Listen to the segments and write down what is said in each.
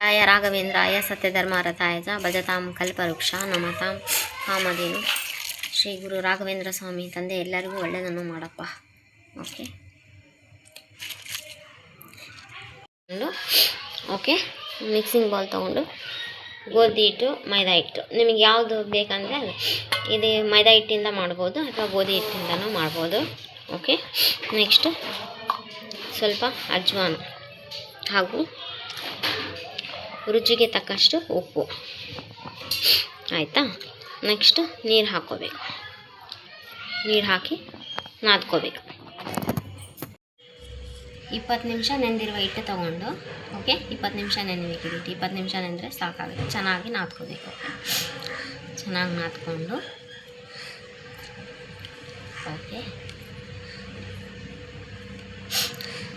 ಆಯ ರಾಘವೇಂದ್ರಾಯ ಸತ್ಯಧರ್ಮರಥಾಯ ಚ ಭಜತಾಂ ಕಲ್ಪವೃಕ್ಷ ನಮತಾಂ. ಕಾಮಧೇನು ಶ್ರೀ ಗುರು ರಾಘವೇಂದ್ರ ಸ್ವಾಮಿ ತಂದೆ ಎಲ್ಲರಿಗೂ ಒಳ್ಳೆಯದನ್ನು ಮಾಡಪ್ಪ. ಓಕೆ. ಓಕೆ. ಮಿಕ್ಸಿಂಗ್ ಬಾಲ್ ತೊಗೊಂಡು, ಗೋಧಿ ಹಿಟ್ಟು, ಮೈದಾ ಹಿಟ್ಟು. ನಿಮಗೆ ಯಾವುದು ಬೇಕಂದರೆ ಇದು ಮೈದಾ ಹಿಟ್ಟಿಂದ ಮಾಡ್ಬೋದು, ಅಥವಾ ಗೋಧಿ ಹಿಟ್ಟಿಂದನೂ ಮಾಡ್ಬೋದು. ಓಕೆ. ನೆಕ್ಸ್ಟ್ ಸ್ವಲ್ಪ ಅಜ್ವಾನ ಹಾಗೂ ರುಚಿಗೆ ತಕ್ಕಷ್ಟು ಉಪ್ಪು. ಆಯಿತಾ? ನೆಕ್ಸ್ಟ್ ನೀರು ಹಾಕ್ಕೋಬೇಕು ನೀರು ಹಾಕಿ ನಾದ್ಕೋಬೇಕು. ಇಪ್ಪತ್ತು ನಿಮಿಷ ನೆಂದಿರುವ ಹಿಟ್ಟು ತೊಗೊಂಡು ಓಕೆ ಇಪ್ಪತ್ತು ನಿಮಿಷ ನೆನೆಬೇಕು ಹಿಟ್ಟು ಇಪ್ಪತ್ತು ನಿಮಿಷ ನೆಂದರೆ ಸಾಕಾಗುತ್ತೆ. ಚೆನ್ನಾಗಿ ನಾದ್ಕೋಬೇಕು. ಚೆನ್ನಾಗಿ ನಾದ್ಕೊಂಡು ಓಕೆ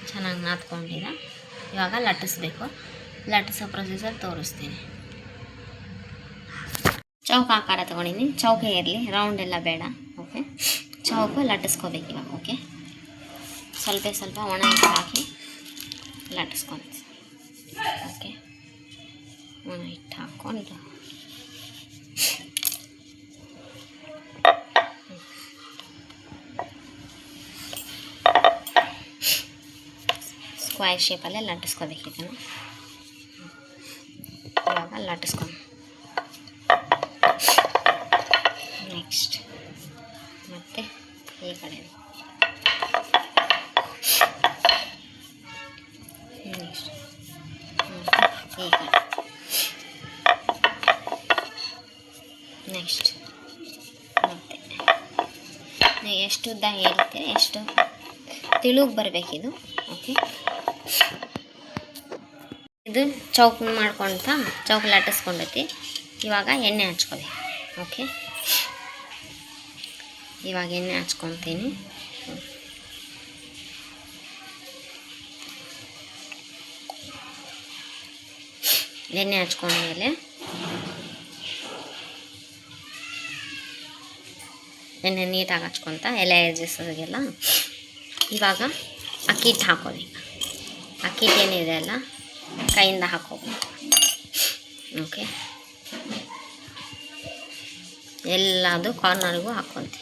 ಚೆನ್ನಾಗಿ ನಾದ್ಕೊಂಡಿದ್ದ ಇವಾಗ ಲಟ್ಟಿಸ್ಬೇಕು. ಲಟ್ಟಿಸೋ ಪ್ರೊಸೆಸಲ್ಲಿ ತೋರಿಸ್ತೀನಿ. ಚೌಕ ಆಕಾರ ತೊಗೊಂಡಿನಿ ಚೌಕ ಇರಲಿ ರೌಂಡ್ ಎಲ್ಲ ಬೇಡ ಓಕೆ ಚೌಕ ಲಟ್ಟಿಸ್ಕೋಬೇಕು ಇವಾಗ ಓಕೆ ಸ್ವಲ್ಪ ಸ್ವಲ್ಪ ಒಣ ಹಾಕಿ ಲಟ್ಟಿಸ್ಕೊಂಡು ಓಕೆ ಒಣ ಹಿಟ್ಟು ಹಾಕ್ಕೊಂಡು. ಸ್ಕ್ವೈರ್ ಶೇಪಲ್ಲೇ ಲಟ್ಟಿಸ್ಕೋಬೇಕು ಇದನ್ನು ಲಟ್ಟಿಸ್ಕೊಂಡು ನೆಕ್ಸ್ಟ್ ಮತ್ತೆ ಈ ಕಡೆ. ನೆಕ್ಸ್ಟ್ ಈ ಕಡೆ. ನೆಕ್ಸ್ಟ್ ಮತ್ತೆ. ಎಷ್ಟು ಉದ್ದ ಹೇಳ್ತೀರಿ ಎಷ್ಟು? ತಿಳುಗ್ ಬರಬೇಕಿದು ಓಕೆ ಇದು ಚೌಕ್ ಮಾಡ್ಕೊಂತ ಚೌಕ್ ಲಟ್ಟಿಸ್ಕೊಂಡೈತಿ ಇವಾಗ ಎಣ್ಣೆ ಹಚ್ಕೋಬೇಕು ಓಕೆ ಇವಾಗ ಎಣ್ಣೆ ಹಚ್ಕೊತೀನಿ. ಎಣ್ಣೆ ಹಚ್ಕೊಂಡ್ಮೇಲೆ ಎಣ್ಣೆ ನೀಟಾಗಿ ಹಚ್ಕೊತ ಎಲೆ ಎಜ್ಜಿಸೋದಾಗೆಲ್ಲ ಇವಾಗ ಅಕ್ಕಿ ಹಿಟ್ಟು ಹಾಕೋಬೇಕು ಅಕ್ಕಿ ಹಿಟ್ಟು ಏನಿದೆ ಅಲ್ಲ? ಕೈಯಿಂದ ಹಾಕೋಬೇಕು ಓಕೆ ಎಲ್ಲದು ಕಾರ್ನರ್ಗೂ ಹಾಕ್ಕೊತೀವಿ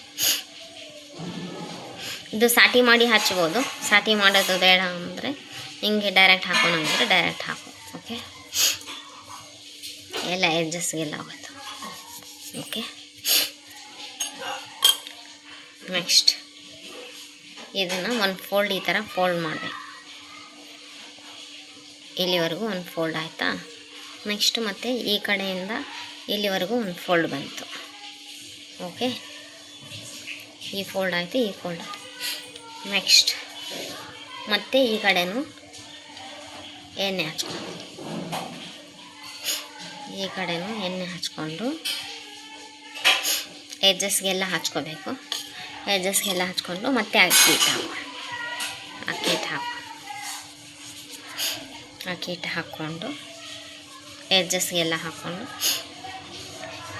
ಇದು ಸಾಟಿ ಮಾಡಿ ಹಚ್ಬೋದು. ಸಾಟಿ ಮಾಡೋದು ಬೇಡ ಅಂದರೆ ಹಿಂಗೆ ಡೈರೆಕ್ಟ್ ಹಾಕೋಣಂಗಿದ್ರೆ ಡೈರೆಕ್ಟ್ ಹಾಕೋ. ಓಕೆ ಎಲ್ಲ ಎಡ್ಜಸ್ಗೆಲ್ಲ ಆಗುತ್ತೆ ಓಕೆ ನೆಕ್ಸ್ಟ್ ಇದನ್ನು ಒಂದು ಫೋಲ್ಡ್ ಈ ಥರ ಫೋಲ್ಡ್ ಮಾಡಬೇಕು. ಇಲ್ಲಿವರೆಗೂ ಒಂದು ಫೋಲ್ಡ್ ಆಯಿತಾ? ನೆಕ್ಸ್ಟ್ ಮತ್ತು ಈ ಕಡೆಯಿಂದ ಇಲ್ಲಿವರೆಗೂ ಒಂದು ಫೋಲ್ಡ್ ಬಂತು. ಓಕೆ ಈ ಫೋಲ್ಡ್ ಆಯಿತು, ಈ ಫೋಲ್ಡ್ ನೆಕ್ಸ್ಟ್ ಮತ್ತೆ ಈ ಕಡೆನೂ ಎಣ್ಣೆ ಹಚ್ಕೊಂಡು. ಈ ಕಡೆನೂ ಎಣ್ಣೆ ಹಚ್ಕೊಂಡು. ಎಜ್ಜಸ್ಗೆಲ್ಲ ಹಚ್ಕೋಬೇಕು. ಎಜ್ಜಸ್ಗೆಲ್ಲ ಹಚ್ಕೊಂಡು ಮತ್ತೆ ಅಕ್ಕಿ ಹಿಟ್ಟು ಅಕ್ಕಿ ಹಿಟ್ಟು ಹಾಕ್ಕೊಂಡು ಎಡ್ಜಸ್ಗೆಲ್ಲ ಹಾಕ್ಕೊಂಡು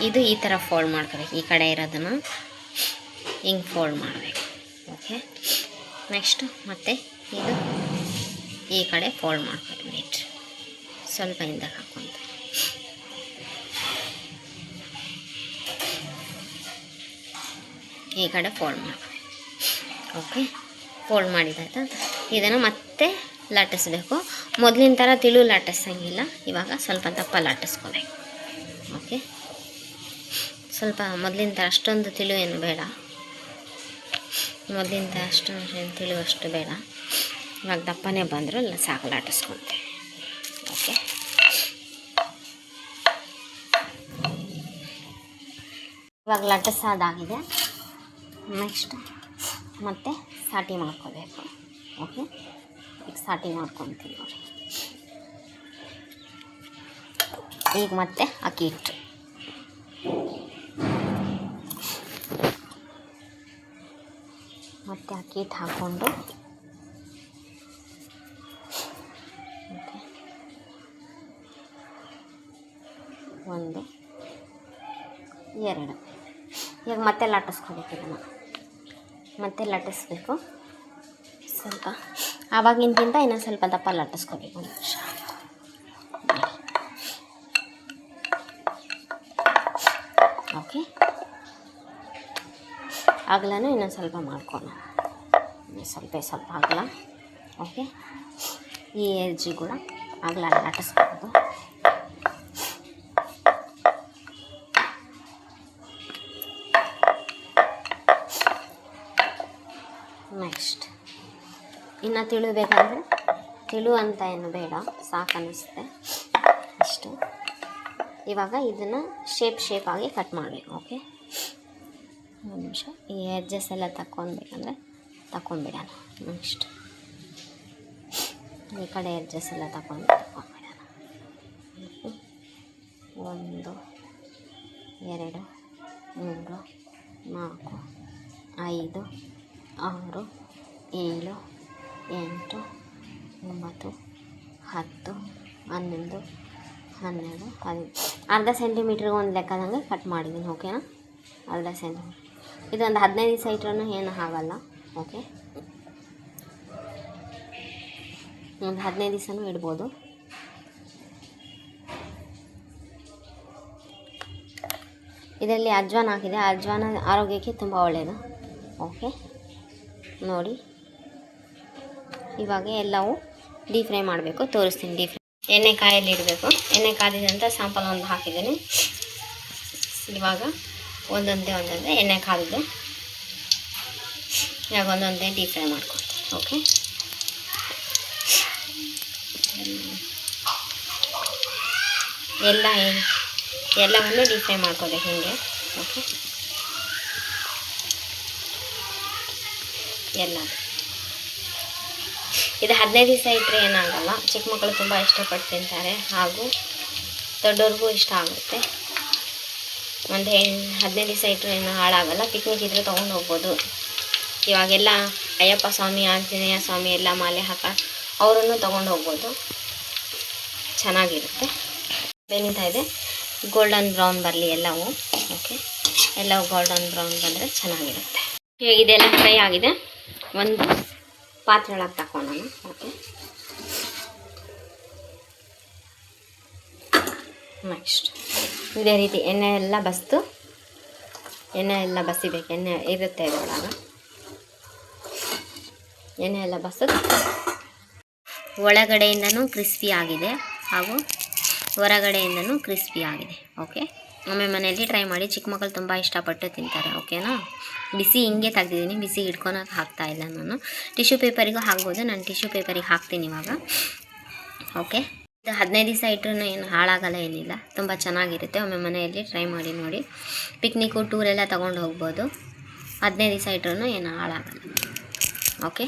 ಇದು ಈ ಥರ ಫೋಲ್ಡ್ ಮಾಡ್ಕೋಬೇಕು. ಈ ಕಡೆ ಇರೋದನ್ನು ಹಿಂಗೆ ಫೋಲ್ಡ್ ಮಾಡಬೇಕು. ಓಕೆ ನೆಕ್ಸ್ಟು ಮತ್ತೆ ಇದು ಈ ಕಡೆ ಫೋಲ್ಡ್ ಮಾಡ್ಕೊಳ್ಳಿ ನೀಟ್ ಸ್ವಲ್ಪ ಹಿಂದೆ ಹಾಕ್ಕೊಂತ. ಈ ಕಡೆ ಫೋಲ್ಡ್ ಮಾಡಬೇಕು ಓಕೆ ಫೋಲ್ಡ್ ಮಾಡಿದಾಯ್ತಾ? ಇದನ್ನು ಮತ್ತೆ ಲಟ್ಟಿಸ್ಬೇಕು ಮೊದಲಿನ ಥರ ತಿಳು ಲಟ್ಟಿಸಂಗಿಲ್ಲ ಇವಾಗ ಸ್ವಲ್ಪ ದಪ್ಪ ಲಟ್ಟಿಸ್ಕೋಬೇಕು ಓಕೆ? ಸ್ವಲ್ಪ ಮೊದಲಿನ ಥರ ಅಷ್ಟೊಂದು ತಿಳು ಏನು ಬೇಡ. ಮೊದಲಿನ ಥರ ಅಷ್ಟೊಂದು ಏನು ಅಷ್ಟು ಬೇಡ. ಇವಾಗ ದಪ್ಪನೇ ಬಂದರೂ ಸಾಕು ಲಟ್ಟಿಸ್ಕೊತೆ ಓಕೆ? ಇವಾಗ ಲಟ್ಟಿಸೋದಾಗಿದೆ ನೆಕ್ಸ್ಟ್ ಮತ್ತೆ ಸಾಟಿ ಮಾಡ್ಕೋಬೇಕು. ಓಕೆ? ಈಗ ಸಾಟಿ ಮಾಡ್ಕೊತೀವಿ ನೋಡಿ ಈಗ ಮತ್ತೆ ಅಕ್ಕಿ ಹಿಟ್ಟು. ಮತ್ತೆ ಅಕ್ಕಿ ಹಿಟ್ಟು ಹಾಕ್ಕೊಂಡು ಒಂದು ಎರಡು. ಈಗ ಮತ್ತೆ ಲಟ್ಟಿಸ್ಕೊಬೇಕು ಇದನ್ನು. ಮತ್ತೆ ಲಟ್ಟಿಸ್ಬೇಕು ಸ್ವಲ್ಪ ಆವಾಗಿಂದ ಇನ್ನೊಂದು ಸ್ವಲ್ಪ ದಪ್ಪ ಲಟ್ಟಿಸ್ಕೋಬೇಕು. ಒಂದು ನಿಮಿಷ ಓಕೆ. ಅಗಲನೂ ಇನ್ನೊಂದು ಸ್ವಲ್ಪ ಮಾಡ್ಕೊಳ ಸ್ವಲ್ಪ ಸ್ವಲ್ಪ ಆಗಲ್ಲ ಓಕೆ. ಈ ಎರ್ಜಿ ಕೂಡ ಅಗಲ ಲಟ್ಟಿಸ್ಬೋದು ನೆಕ್ಸ್ಟ್. ಇನ್ನು ತಿಳಿಬೇಕಂದ್ರೆ ತಿಳು ಅಂತ ಏನು ಬೇಡ, ಸಾಕು ಅನ್ನಿಸುತ್ತೆ ಇಷ್ಟು ಇವಾಗ ಇದನ್ನು ಶೇಪ್ ಶೇಪಾಗಿ ಕಟ್ ಮಾಡಬೇಕು ಓಕೆ ಒಂದು ನಿಮಿಷ. ಈ ಎಡ್ಜಸ್ ಎಲ್ಲ ತಕ್ಕೊಳ್ಬೇಕಂದ್ರೆ ತಗೊಂಡ್ಬಿಡೋಣ ನೆಕ್ಸ್ಟ್ ಈ ಕಡೆ ಎಡ್ಜಸ್ ಎಲ್ಲ ತಗೊಂಡು ತಗೊಂಡ್ಬಿಡೋಣ ಒಂದು, ಎರಡು, ಮೂರು, ನಾಲ್ಕು, ಐದು, ಆರು, ಏಳು ಎಂಟು, ಒಂಬತ್ತು, ಹತ್ತು, ಹನ್ನೊಂದು, ಹನ್ನೆರಡು, ಹದಿನೈದು. ಅರ್ಧ ಸೆಂಟಿಮೀಟ್ರಿಗೆ ಒಂದು ಲೆಕ್ಕದಂಗೆ ಕಟ್ ಮಾಡಿದ್ದೀನಿ, ಓಕೆನಾ? ಅರ್ಧ ಸೆಂಟಿಮೀಟ್ರ್. ಇದೊಂದು ಹದಿನೈದು ದಿವಸ ಇಟ್ರೂ ಏನು ಆಗಲ್ಲ, ಓಕೆ? ಒಂದು ಹದಿನೈದು ದಿವಸನೂ ಇಡ್ಬೋದು. ಇದರಲ್ಲಿ ಅಜ್ವಾನ ಹಾಕಿದೆ. ಅಜ್ವಾನ ಆರೋಗ್ಯಕ್ಕೆ ತುಂಬ ಒಳ್ಳೆಯದು ಓಕೆ? ನೋಡಿ. ಇವಾಗ ಎಲ್ಲವೂ ಡೀಪ್ ಫ್ರೈ ಮಾಡಬೇಕು, ತೋರಿಸ್ತೀನಿ ಡೀಪ್ ಫ್ರೈ. ಎಣ್ಣೆ ಕಾಯಲ್ಲಿ ಇಡಬೇಕು. ಎಣ್ಣೆ ಕಾದಿದಂಥ ಸಾಂಪಲ್ ಒಂದು ಹಾಕಿದ್ದೀನಿ. ಇವಾಗ ಒಂದೊಂದೇ ಒಂದೊಂದೇ ಎಣ್ಣೆ ಕಾದಿದೆ ಇವಾಗ ಒಂದೊಂದೇ ಡೀಪ್ ಫ್ರೈ ಮಾಡ್ಕೊಳ್ತೀನಿ ಓಕೆ? ಎಲ್ಲ ಎಲ್ಲವನ್ನೂ ಡೀಪ್ ಫ್ರೈ ಮಾಡ್ಕೋಬೇಕು ಹೀಗೆ, ಓಕೆ? ಎಲ್ಲ ಇದು ಹದಿನೈದು ದಿವಸ ಇಟ್ಟರೆ ಏನಾಗಲ್ಲ. ಚಿಕ್ಕ ಮಕ್ಕಳು ತುಂಬ ಇಷ್ಟಪಟ್ಟು ತಿಂತಾರೆ ಹಾಗೂ ದೊಡ್ಡವ್ರಿಗೂ ಇಷ್ಟ ಆಗುತ್ತೆ. ಒಂದು ಹದಿನೈದು ದಿವಸ ಇಟ್ಟರೆ ಏನು ಹಾಳಾಗಲ್ಲ. ಪಿಕ್ನಿಕ್ ಇದ್ದರೆ ತೊಗೊಂಡು ಹೋಗ್ಬೋದು. ಇವಾಗೆಲ್ಲ ಅಯ್ಯಪ್ಪ ಸ್ವಾಮಿ, ಆಂಜನೇಯ ಸ್ವಾಮಿ ಎಲ್ಲ ಮಾಲೆ ಹಾಕ, ಅವರನ್ನು ತೊಗೊಂಡು ಹೋಗ್ಬೋದು. ಚೆನ್ನಾಗಿರುತ್ತೆ. ಬೆನೀತಾ ಇದೆ? ಗೋಲ್ಡನ್ ಬ್ರೌನ್ ಬರಲಿ ಎಲ್ಲವೂ. ಓಕೆ ಎಲ್ಲವೂ ಗೋಲ್ಡನ್ ಬ್ರೌನ್ ಬಂದರೆ ಚೆನ್ನಾಗಿರುತ್ತೆ. ಇದೆಲ್ಲ ಫ್ರೈ ಆಗಿದೆ? ಒಂದು ಪಾತ್ರೆ ಒಳಗೆ ಓಕೆ ನೆಕ್ಸ್ಟ್ ಇದೇ ರೀತಿ ಎಣ್ಣೆ ಎಲ್ಲ ಬಸ್ತು. ಎಣ್ಣೆ ಎಲ್ಲ ಬಸಿಬೇಕು ಎಣ್ಣೆ ಇರುತ್ತೆ ಇದರೊಳಗೆ. ಎಣ್ಣೆ ಎಲ್ಲ ಬಸ್ತು. ಒಳಗಡೆಯಿಂದನೂ ಕ್ರಿಸ್ಪಿ ಆಗಿದೆ ಹಾಗೂ ಹೊರಗಡೆಯಿಂದನೂ ಕ್ರಿಸ್ಪಿ ಆಗಿದೆ. ಓಕೆ ಒಮ್ಮೆ ಮನೆಯಲ್ಲಿ ಟ್ರೈ ಮಾಡಿ ಚಿಕ್ಕ ಮಕ್ಕಳು ತುಂಬ ಇಷ್ಟಪಟ್ಟು ತಿಂತಾರೆ ಓಕೆನಾ ಬಿಸಿ ಹಿಂಗೆ ತೆಗ್ದಿದ್ದೀನಿ, ಬಿಸಿ ಹಿಡ್ಕೊಳಕ್ಕೆ ಹಾಕ್ತಾ ಇಲ್ಲ ನಾನು. ಟಿಶ್ಯೂ ಪೇಪರಿಗೂ ಹಾಕ್ಬೋದು, ನಾನು ಟಿಶ್ಯೂ ಪೇಪರಿಗೆ ಹಾಕ್ತೀನಿ ಇವಾಗ. ಓಕೆ ಇದು ಹದಿನೈದು ದಿವಸ ಇಟ್ಟರೂ ಏನು ಹಾಳಾಗಲ್ಲ, ಏನಿಲ್ಲ. ತುಂಬ ಚೆನ್ನಾಗಿರುತ್ತೆ. ಒಮ್ಮೆ ಮನೆಯಲ್ಲಿ ಟ್ರೈ ಮಾಡಿ ನೋಡಿ. ಪಿಕ್ನಿಕ್ಕು ಟೂರೆಲ್ಲ ತೊಗೊಂಡು ಹೋಗ್ಬೋದು. ಹದಿನೈದು ದಿವಸ ಇಟ್ಟರೂ ಏನು ಹಾಳಾಗಲ್ಲ. ಓಕೆ